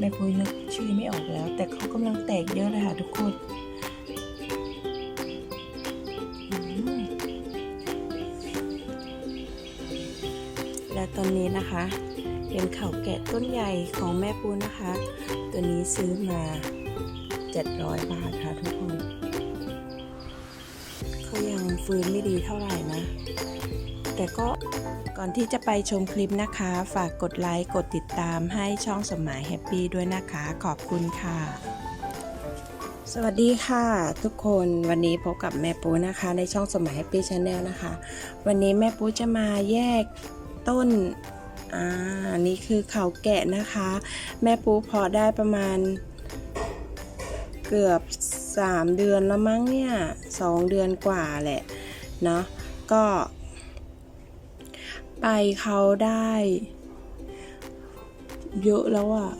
แม่ปุ้ยนึกชื่อไม่ออกแล้ว แต่เขากำลังแตกเยอะเลยค่ะทุกคนและตอนนี้นะคะเป็นเขาแกะต้นใหญ่ของแม่ปูนะคะ ตัวนี้ซื้อมา 700 บาทค่ะทุกคนเขายังฟื้นไม่ดีเท่าไหร่นะ แต่ก็ ก่อนที่จะไปชมคลิปนะคะ ฝากกดไลค์กดติดตามให้ช่องสมหมายแฮปปี้ด้วยนะคะ ขอบคุณค่ะ สวัสดีค่ะ ทุกคนวันนี้พบกับแม่ปูนะคะ ในช่องสมหมายแฮปปี้ชาแนลนะคะ วันนี้แม่ปูจะมาแยกต้นอ่านี่คือเขาแกะนะคะ แม่ปูเพอได้ประมาณเกือบ 3 เดือนแล้วมั้งเนี่ย2เดือนกว่าแหละเนาะก็ ไปเขาได้ เยอะแล้วอะ่ะ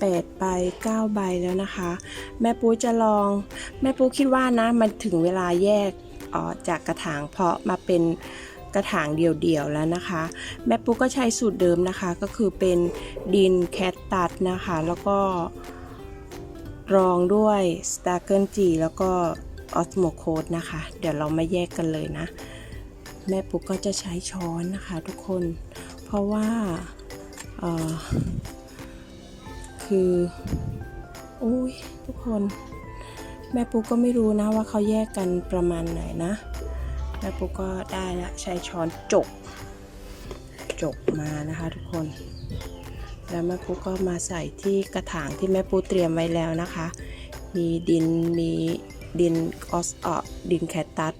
8ใบ9ใบแล้วนะคะ แม่ปูจะลอง แม่ปูคิดว่านะ มันถึงเวลาแยกออกจากกระถางเพาะมาเป็นกระถางเดี่ยวๆแล้วนะคะ แม่ปูก็ใช้สูตรเดิมนะคะ ก็คือเป็นดินแคตตัสนะคะ แล้วก็รองด้วยสตาร์เกิลจีแล้วก็ออสโมโคดนะคะ เดี๋ยวเรามาแยกกันเลยนะ แม่ปุ๊กก็จะใช้ช้อนนะคะทุกคน เพราะว่าคืออุ้ยทุกคน แม่ปุ๊กก็ไม่รู้นะว่าเขาแยกกันประมาณไหนนะ แม่ปุ๊กก็ได้ละใช้ช้อนจก จกมานะคะทุกคน แล้วแม่ปุ๊กก็มาใส่ที่กระถางที่แม่ปุ๊กเตรียมไว้แล้วนะคะ มีดินมี ดินออสออดินแคตตัส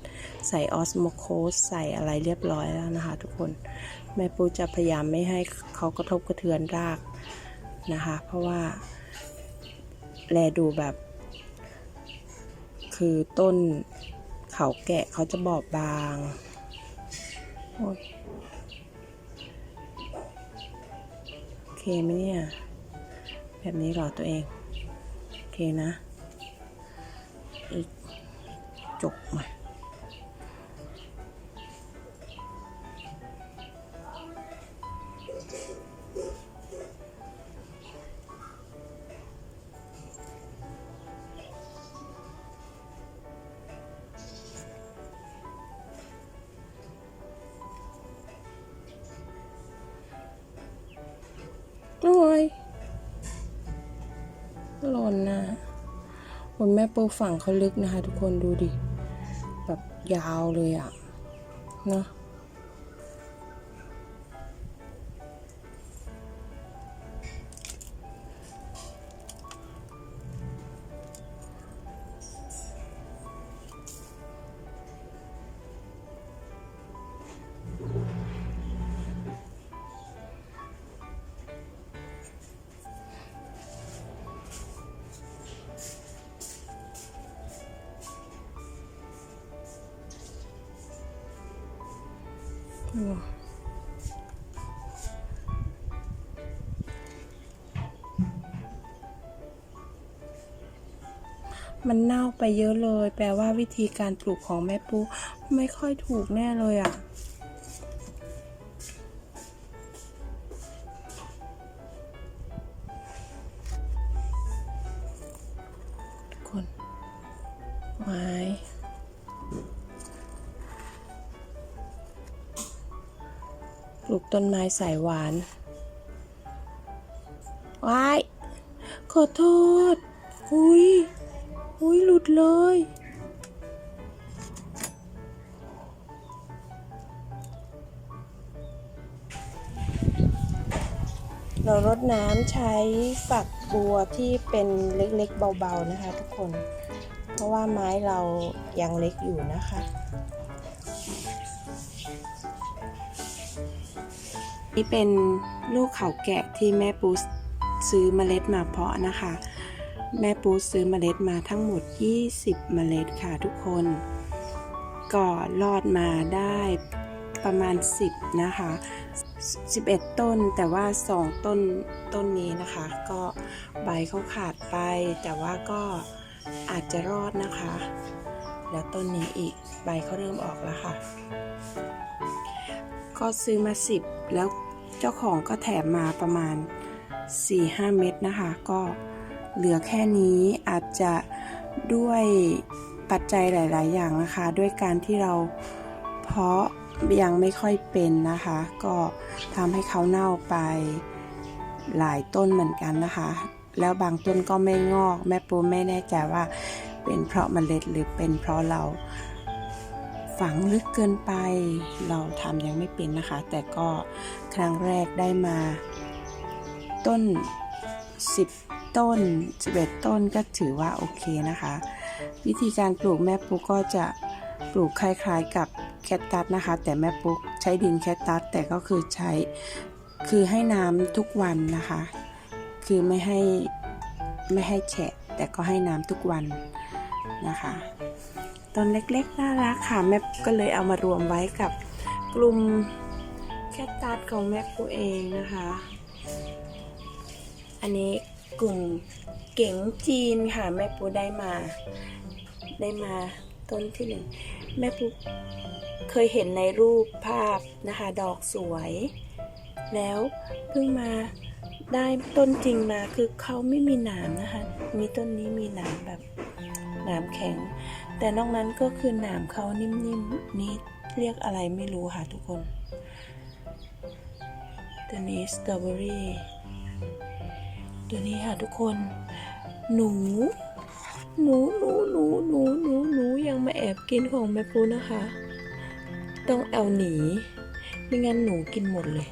ใส่ออสโมโคสใส่อะไรเรียบร้อยแล้วนะคะ ทุกคนแม่ปูจะพยายามไม่ให้เขากระทบกระเทือนรากนะคะ เพราะว่า แลดูแบบ คือต้นเขาแกะเขาจะบอบบางโอ้ยโอเคไหมเนี่ย แบบนี้หรอตัวเอง โอเคนะ อีก จกมาโอ้ย หล่นแม่ปูฝั่งเขาลึกนะคะ ทุกคนดูดิ แบบยาวเลยอะ่ะเนา มันเน่าไปเยอะเลย แปลว่าวิธีการปลูกของแม่ปูไม่ค่อยถูกแน่เลยอะ่ะทุกคนไม้ ลูกต้นไม้สายหวานว้ายขอโทษ อุ้ย อุ้ยหลุดเลย เรารดน้ำใช้ฝักบัวที่เป็นเล็กๆเบาๆนะคะทุกคน เพราะว่าไม้เรายังเล็กอยู่นะคะ นี่เป็นลูกเขาแกะที่แม่ปูซื้อเมล็ดมาเพาะนะคะ แม่ปูซื้อเมล็ดมาทั้งหมด 20 เมล็ดค่ะทุกคน ก็รอดมาได้ประมาณ 10 นะคะ 11 ต้นแต่ว่า 2 ต้นต้นนี้นะคะ ก็ใบเขาขาดไป แต่ว่าก็อาจจะรอดนะคะ แล้วต้นนี้อีกใบเขาเริ่มออกแล้วค่ะ ก็ซื้อมา 10 แล้วเจ้าของก็แถมมาประมาณ 4-5 เม็ดนะคะ ก็เหลือแค่นี้อาจจะด้วยปัจจัยหลาย ๆ อย่างนะคะ ด้วยการที่เราเพาะยังไม่ค่อยเป็นนะคะ ก็ทำให้เขาเน่าไปหลายต้นเหมือนกันนะคะ แล้วบางต้นก็ไม่งอก แม่ปูไม่แน่ใจว่าเป็นเพราะเมล็ดหรือเป็นเพราะเรา ฝังลึกเกินไป เราทำยังไม่เป็นนะคะ แต่ก็ครั้งแรกได้มา ต้น 10 ต้น 11 ต้นก็ถือว่าโอเคนะคะ วิธีการปลูกแม่ปุ๊กก็จะปลูกคล้ายๆกับแคตตัสนะคะ แต่แม่ปุ๊กใช้ดินแคตตัสแต่ก็คือใช้คือให้น้ำทุกวันนะคะ คือไม่ให้ไม่ให้แฉะ แต่ก็ให้น้ำทุกวันนะคะ ตอนเล็กๆน่ารักค่ะแม่ก็เลยเอามารวมไว้กับกลุ่มแคตตัสของแม่ปุ๊กเองนะคะ อันนี้กลุ่มเก๋งจีนค่ะแม่ปูได้มา ได้มาต้นที่หนึ่งแม่ปูเคยเห็นในรูปภาพนะคะดอกสวย แล้วเพิ่งมาได้ต้นจริงมาคือเขาไม่มีหนามนะคะ มีต้นนี้มีหนามแบบหนามแข็ง แต่นอกนั้นก็คือหนามเขานิ่มๆนี่เรียกอะไรไม่รู้ค่ะทุกคนตัวนี้สตรอเบอรี่ตัวนี้ค่ะทุกคน หนู หนูหนูหนูหนูหนูหนูยังมาแอบกินของแม่ปูนะคะ ต้องเอาหนีไม่งั้นหนูกินหมดเลย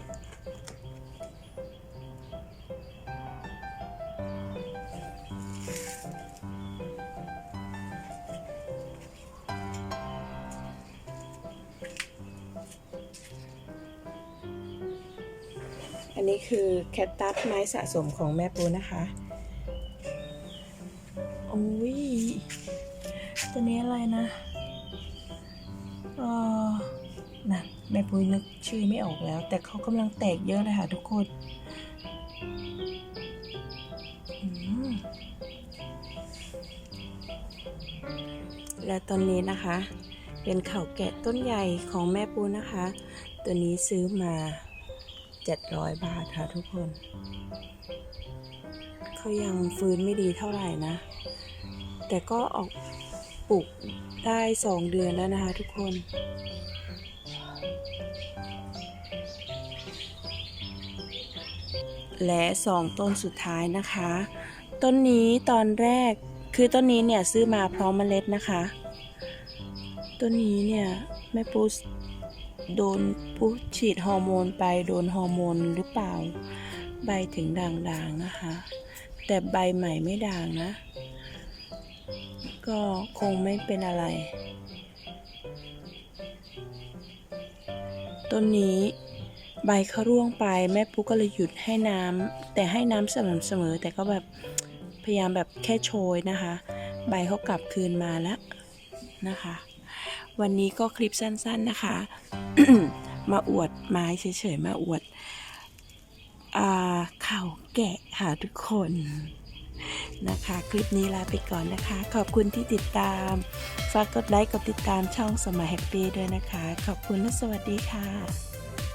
นี้คือแคตตัสไม้สะสมของแม่ปูนะคะโอ้ยตัวนี้อะไรนะออนะแม่ปุยนึกชื่อไม่ออกแล้ว แต่เขากำลังแตกเยอะเลยค่ะทุกคนและตอนนี้นะคะ เป็นเข่าแกะต้นใหญ่ของแม่ปูนะคะ ตัวนี้ซื้อมา 700 บาทค่ะทุกคน เขายังฟื้นไม่ดีเท่าไหร่นะ แต่ก็ออกปลูกได้ 2 เดือนแล้วนะคะทุกคนและสองต้นสุดท้ายนะคะ ต้นนี้ตอนแรกคือต้นนี้เนี่ยซื้อมาพร้อมเมล็ดนะคะ ต้นนี้เนี่ยแม่ปู โดนปูฉีดฮอร์โมนไปโดนฮอร์โมนหรือเปล่า ใบถึงด่างๆนะคะ แต่ใบใหม่ไม่ด่างนะ ก็คงไม่เป็นอะไร ต้นนี้ใบเขาร่วงไปแม่ปุ๊กก็เลยหยุดให้น้ำแต่ให้น้ำสม่ำเสมอ แต่ก็แบบพยายามแบบแค่โชยนะคะ ใบเขากลับคืนมาแล้วนะคะ วันนี้ก็คลิปสั้น ๆนะคะ มาอวดไม้เฉยๆ มาอวดเข่าวแกะค่ะทุกคนนะคะ คลิปนี้ลาไปก่อนนะคะ ขอบคุณที่ติดตาม ฝากกดไลค์กดติดตามช่องสมัยแฮปปี้ด้วยนะคะ ขอบคุณและสวัสดีค่ะ